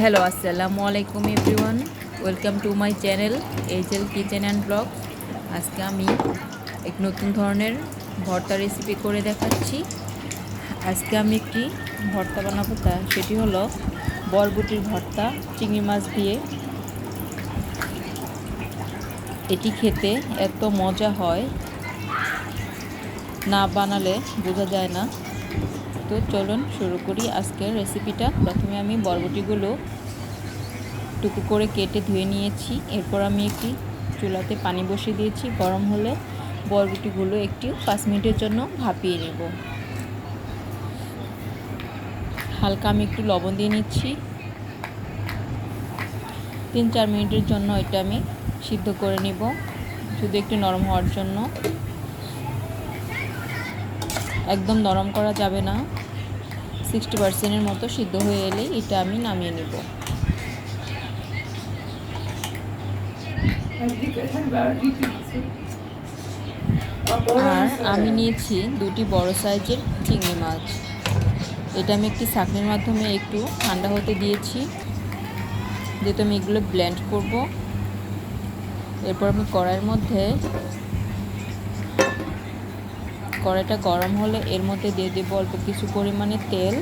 Hello, আসসালামু আলাইকুম everyone. Welcome to my channel HL kitchen and blog. আজকে আমি এক নতুন ধরনের ভর্তা রেসিপি করে দেখাচ্ছি। আজকে আমি একটি ভর্তা বানাবো, তা সেটি হলো বরবটির ভর্তা, চিংড়ি মাছ দিয়ে। এটি খেতে এত মজা হয়, না বানালে বোঝা যায় না। তো চলুন শুরু করি আজকের রেসিপিটা প্রথমে আমি বরবটিগুলো টুকু করে কেটে ধুয়ে নিয়েছি। এরপর আমি একটি চুলাতে পানি বসিয়ে দিয়েছি। গরম হলে বরবটিগুলো একটি পাঁচ মিনিটের জন্য ভাপিয়ে নেব। হালকা আমি একটু লবণ দিয়ে নিচ্ছি। তিন চার মিনিটের জন্য এটা আমি সিদ্ধ করে নিব। শুধু একটু নরম হওয়ার জন্য। একদম নরম করা যাবে না। সিক্সটি পার্সেন্টের মতো সিদ্ধ হয়ে এলে এটা আমি নামিয়ে নেব। আর আমি নিয়েছি দুটি বড় সাইজের চিংড়ি মাছ। এটা আমি একটি ছাঁকনির মাধ্যমে একটু ঠান্ডা হতে দিয়েছি। যেহেতু আমি এগুলো ব্লেন্ড করব, এরপর আমি কড়াইয়ের মধ্যে কড়াইটা গরম হলে এর মধ্যে দিয়ে দেবো অল্প কিছু পরিমাণে তেল।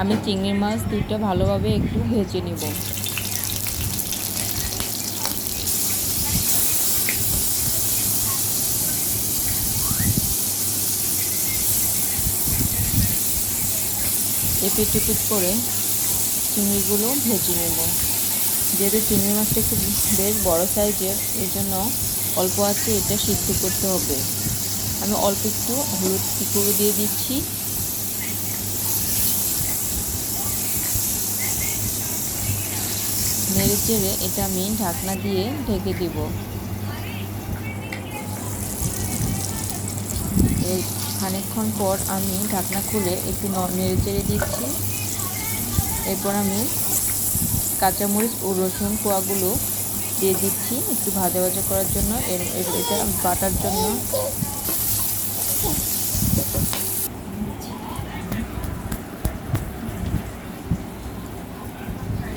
আমি চিংড়ি মাছ দুইটা ভালোভাবে একটু ভেজে নেব। এপিট করে চিংড়িগুলো ভেজে নেব। যেহেতু চিংড়ি মাছটা একটু বেশ বড় সাইজের এই জন্য অল্প আছে, এটা সিদ্ধ করতে হবে। আমি অল্প একটু হলুদ পিকুড়ো দিয়ে দিচ্ছি। নেড়ে চেড়ে এটা আমি ঢাকনা দিয়ে ঢেকে দিব। এই খানিকক্ষণ পর আমি ঢাকনা খুলে একটু নেড়ে চেড়ে দিচ্ছি। এরপর আমি কাঁচামরিচ ও রসুন কোয়াগুলো দিয়ে দিচ্ছি একটু ভাজা ভাজা করার জন্য। এর এটা বাটার জন্য।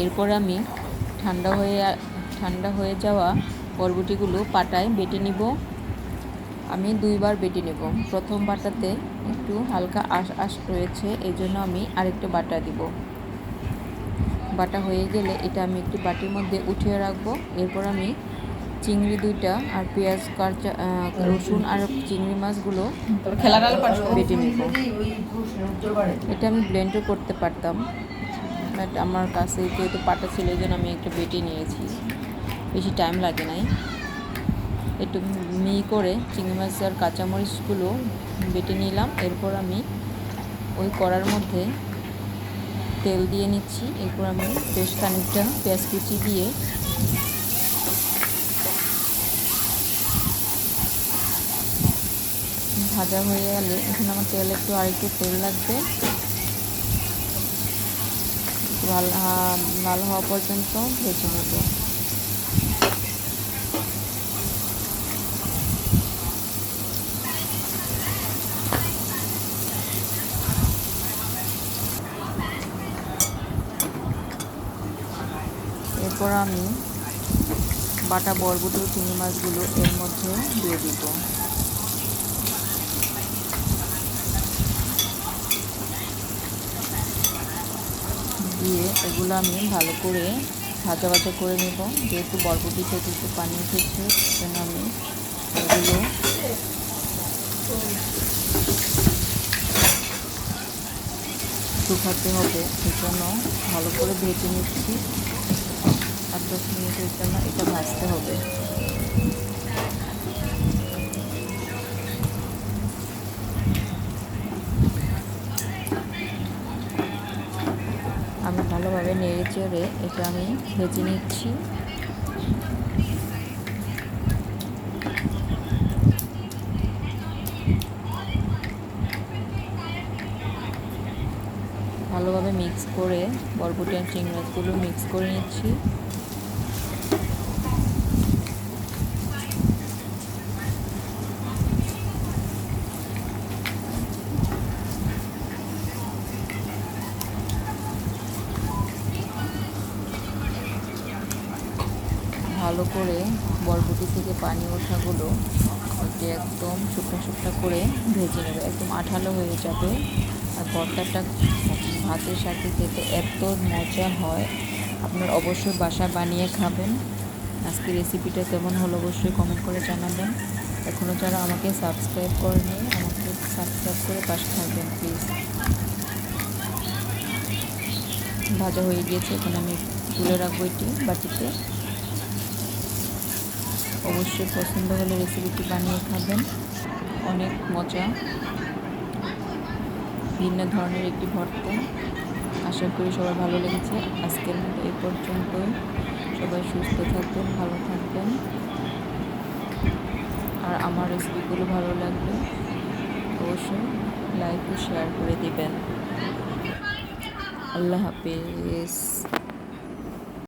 এরপর আমি ঠান্ডা হয়ে ঠান্ডা হয়ে যাওয়া বরবটিগুলো পাটায় বেটে নিব। আমি দুইবার বেটে নেব। প্রথম বাটাতে একটু হালকা আশ আশ রয়েছে এই জন্য আমি আরেকটা বাটা দিব। বাটা হয়ে গেলে এটা আমি একটি বাটির মধ্যে উঠিয়ে রাখব। এরপর আমি চিংড়ি দুইটা আর পেঁয়াজ কাঁচা রসুন আর চিংড়ি মাছগুলো বেটে নিব। এটা আমি ব্লেন্ডও করতে পারতাম। বাট আমার কাছে যেহেতু পাটা ছিল জন্য আমি একটু বেটে নিয়েছি। বেশি টাইম লাগে নাই। একটু মি করে চিংড়ি মাছ আর কাঁচামরিচগুলো বেটে নিলাম। এরপর আমি ওই কড়ার মধ্যে তেল দিয়ে নিচ্ছি। এরপর আমি বেশ খানিকটা পেঁয়াজ কুচি দিয়ে ভাজা হয়ে গেলে এখন আমার তেল একটু আরেকটু তেল লাগবে। ভালো ভালো হওয়া পর্যন্ত ভেজে নেব। এরপর আমি বাটা বরবটি চিংড়ি মাছগুলো এর মধ্যে দিয়ে দিব। দিয়ে এগুলো আমি ভালো করে ভাজা ভাজা করে নেব। যেহেতু বরবটি থেকে একটু পানি উঠেছে সেজন্য আমি এগুলো শুকাতে হবে, সেজন্য ভালো করে ভেজে নিচ্ছি। আর দশ মিনিটের জন্য এটা ভাজতে হবে। আমি ভালোভাবে নেড়ে চেড়ে এটা আমি ভেজে নিচ্ছি। ভালোভাবে মিক্স করে বরবটি আর চিংড়ি মাছগুলো মিক্স করে নিচ্ছি। ভালো করে বরবটি থেকে পানি ওঠাগুলো একটু একদম শুকনো শুকনো করে ভেজে নেবে। একদম আঠালো হয়ে যাবে। আর ভর্তাটা ভাতের সাথে খেতে এত মজা হয়। আপনার অবশ্যই বাসা বানিয়ে খাবেন। আজকে রেসিপিটা কেমন হলো অবশ্যই কমেন্ট করে জানাবেন। এখনও যারা আমাকে সাবস্ক্রাইব করেনি, আমাকে সাবস্ক্রাইব করে পাশে থাকবেন প্লিজ ভাজা হয়ে গিয়েছে, এখন আমি তুলে রাখব এটি বাটিতে। অবশ্যই পছন্দ হলে রেসিপিটি বানিয়ে খাবেন। অনেক মজা। ভিন্ন ধরনের একটি ভর্তা। আশা করি সবার ভালো লেগেছে। আজকের মতো এই পর্যন্তই। সবাই সুস্থ থাকবেন ভালো থাকবেন। আর আমার রেসিপিগুলো ভালো লাগলে অবশ্যই লাইক ও শেয়ার করে দিবেন। আল্লাহ হাফিজ।